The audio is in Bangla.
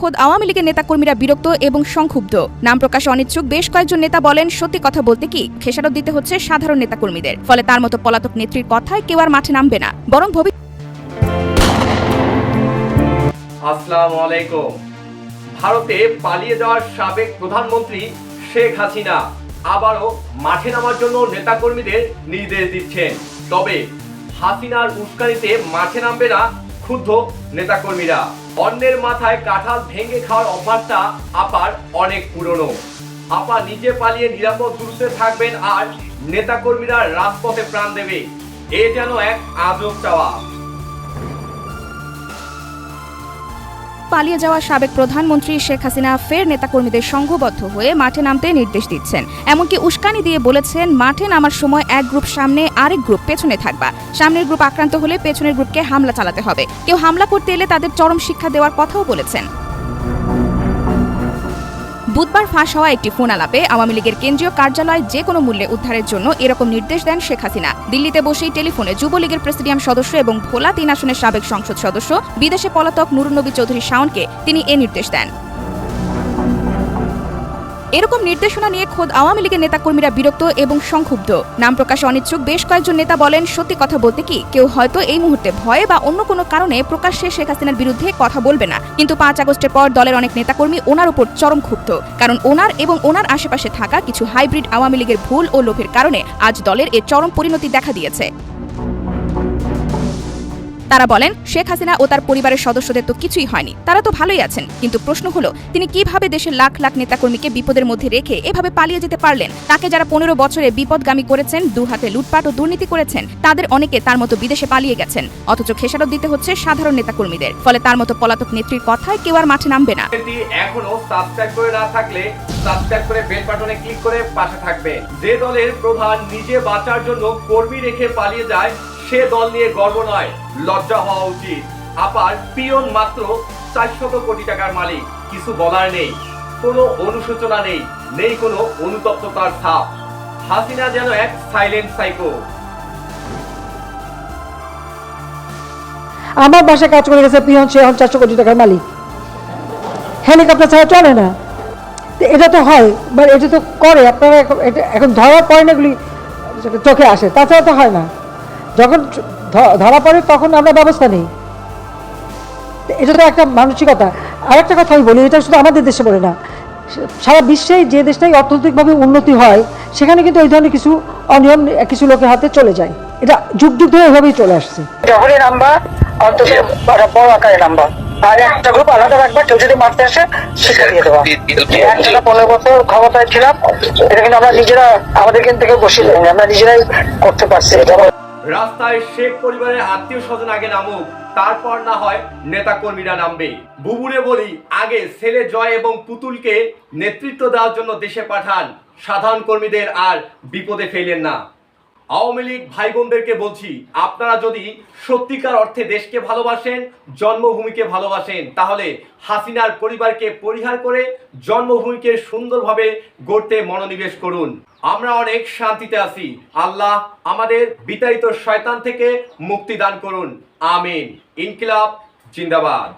খোদ আওয়ামী লীগের নেতাকর্মীরা বিরক্ত এবং সংক্ষুব্ধ। নাম প্রকাশে অনিচ্ছুক বেশ কয়েকজন নেতা বলেন, সত্যি কথা বলতে কি, খেসারত দিতে হচ্ছে সাধারণ নেতাকর্মীদের। ফলে তার মতো পলাতক নেত্রীর কথায় কেউ আর মাঠে নামবে না। বরং ভবিষ্যৎ আসসালামু আলাইকুম। ভারতে পালিয়ে যাওয়ার সাবেক প্রধানমন্ত্রী শেখ হাসিনা আবারও মাঠে নামার জন্য নেতাকর্মীদের নির্দেশ দিচ্ছেন। তবে হাসিনার উস্কানিতে মাঠে নামবে না ক্ষুব্ধ নেতাকর্মীরা। অন্যের মাথায় কাঁঠাল ভেঙে খাওয়ার অভ্যাসটা আপার অনেক পুরনো। আপা নিজে পালিয়ে নিরাপদ দূরত্বে থাকবেন, আর নেতাকর্মীরা রাজপথে প্রাণ দেবে। এ যেন এক আজব চাওয়া। পালিয়ে যাওয়া সাবেক প্রধানমন্ত্রী শেখ হাসিনা ফের নেতাকর্মীদের সংঘবদ্ধ হয়ে মাঠে নামতে নির্দেশ দিচ্ছেন। এমনকি উস্কানি দিয়ে বলেছেন, মাঠে নামার সময় এক গ্রুপ সামনে আরেক গ্রুপ পেছনে থাকবা। সামনের গ্রুপ আক্রান্ত হলে পেছনের গ্রুপকে হামলা চালাতে হবে। কেউ হামলা করতে এলে তাদের চরম শিক্ষা দেওয়ার কথাও বলেছেন। বুধবার ফাঁস হওয়া একটি ফোন আলাপে আওয়ামী লীগের কেন্দ্রীয় কার্যালয় যে কোনো মূল্যে উদ্ধারের জন্য এরকম নির্দেশ দেন শেখ হাসিনা। দিল্লিতে বসেই টেলিফোনে যুবলীগের প্রেসিডিয়াম সদস্য এবং ভোলা তিন আসনের সাবেক সংসদ সদস্য, বিদেশে পলাতক নুরুনবী চৌধুরী শাওনকে তিনি এ নির্দেশ দেন। এরকম নির্দেশনা নিয়ে খোদ আওয়ামী লীগের নেতাকর্মীরা বিরক্ত এবং সংক্ষুব্ধ। নাম প্রকাশে অনিচ্ছুক। বেশ কয়েকজন নেতা বলেন, সত্যি কথা বলতে কি, কেউ হয়তো এই মুহূর্তে ভয়ে বা অন্য কোনো কারণে প্রকাশ্যে শেখ হাসিনার বিরুদ্ধে কথা বলবে না। কিন্তু পাঁচ আগস্টের পর দলের অনেক নেতাকর্মী ওনার উপর চরম ক্ষুব্ধ। কারণ ওনার এবং ওনার আশেপাশে থাকা কিছু হাইব্রিড আওয়ামী লীগের ভুল ও লোভের কারণে আজ দলের এ চরম পরিণতি দেখা দিয়েছে। তারা বলেন, শেখ হাসিনা ও তার পরিবারের সদস্যদের তো কিছুই হয়নি। তারা তো ভালোই আছেন। কিন্তু প্রশ্ন হলো, তিনি কীভাবে দেশের লাখ লাখ নেতাকর্মীকে বিপদের মধ্যে রেখে এভাবে পালিয়ে যেতে পারলেন? তাকে যারা পনেরো বছরে বিপদগামী করেছেন দু হাতে লুটপাট ও দুর্নীতি করেছেন, তাদের অনেকে তার মতো বিদেশে পালিয়ে গেছেন। অথচ খেসারত দিতে হচ্ছে সাধারণ নেতাকর্মীদের। ফলে তার মতো পলাতক নেত্রীর কথায় কেউ আর মাঠে নামবে না। এখনও সাবস্ক্রাইব করে না থাকলে সাবস্ক্রাইব করে বেল বাটনে ক্লিক করে পাশে থাকবেন যে দলের প্রধান নিজে বাঁচার জন্য কর্মী রেখে পালিয়ে যায় সে দল নিয়ে গর্ব নয়, লজ্জা হওয়া উচিত। আপার পিয়ন মাত্র চারশত কোটি টাকার মালিক, কিছু বলার নেই, কোনো অনুশোচনা নেই নেই কোনো অনুতপ্ততার ছাপ। হাসিনা যেন এক সাইলেন্ট সাইকো আমার বাসায় কাজ করে গেছে পিয়ন, সে চারশো কোটি টাকার মালিক। হেলিকপ্টার ছাড়া চলে না। এটা তো হয় বাট এটা তো করে, আপনারা এখন ধরা পড়ে না এগুলি চোখে আসে, তাছাড়া তো হয় না। যখন ধরা পড়ে তখন আমরা ব্যবস্থা নেই। এটা তো একটা মানসিকতা। আর একটা কথা আমি বলি, এটা শুধু আমাদের দেশে বলে না। সারা বিশ্বেই যে দেশটাই অর্থনৈতিকভাবে উন্নতি হয়, সেখানে কিন্তু এই ধরনের কিছু অনিয়ম কিছু লোকের হাতে চলে যায়। এটা যুগ যুগ ধরে এভাবেই চলে আসছে। যখনই নাম্বার, অন্তত বড় আকারে নাম্বার। আর একটা গ্রুপ আলাদা রাখবা, কেউ যদি মারতে আসে, শিক্ষা দিয়ে দেওয়া একসাথে পনেরো ক্ষমতায় ছিলাম, এটা কিন্তু আমরা নিজেরা, আমাদের কিন্তু থেকে বসে আমরা নিজেরাই করতে পারছি। রাস্তায় শেখ পরিবারের আত্মীয় স্বজন আগে নামুক, তারপর না হয় নেতা কর্মীরা নামবে। বুবুরে বলি, আগে ছেলে জয় এবং পুতুলকে নেতৃত্ব দেওয়ার জন্য দেশে পাঠান। সাধারণ কর্মীদের আর বিপদে ফেলেন না। আওয়ামী লীগ ভাই বোনদেরকে বলছি, আপনারা যদি সত্যিকার অর্থে দেশকে ভালোবাসেন, জন্মভূমিকে ভালোবাসেন, তাহলে হাসিনার পরিবারকে পরিহার করে জন্মভূমিকে সুন্দরভাবে গড়তে মনোনিবেশ করুন। আমরা অনেক শান্তিতে আছি। আল্লাহ আমাদের বিতাড়িত শয়তান থেকে মুক্তি দান করুন। আমিন। ইনকিলাব, জিন্দাবাদ।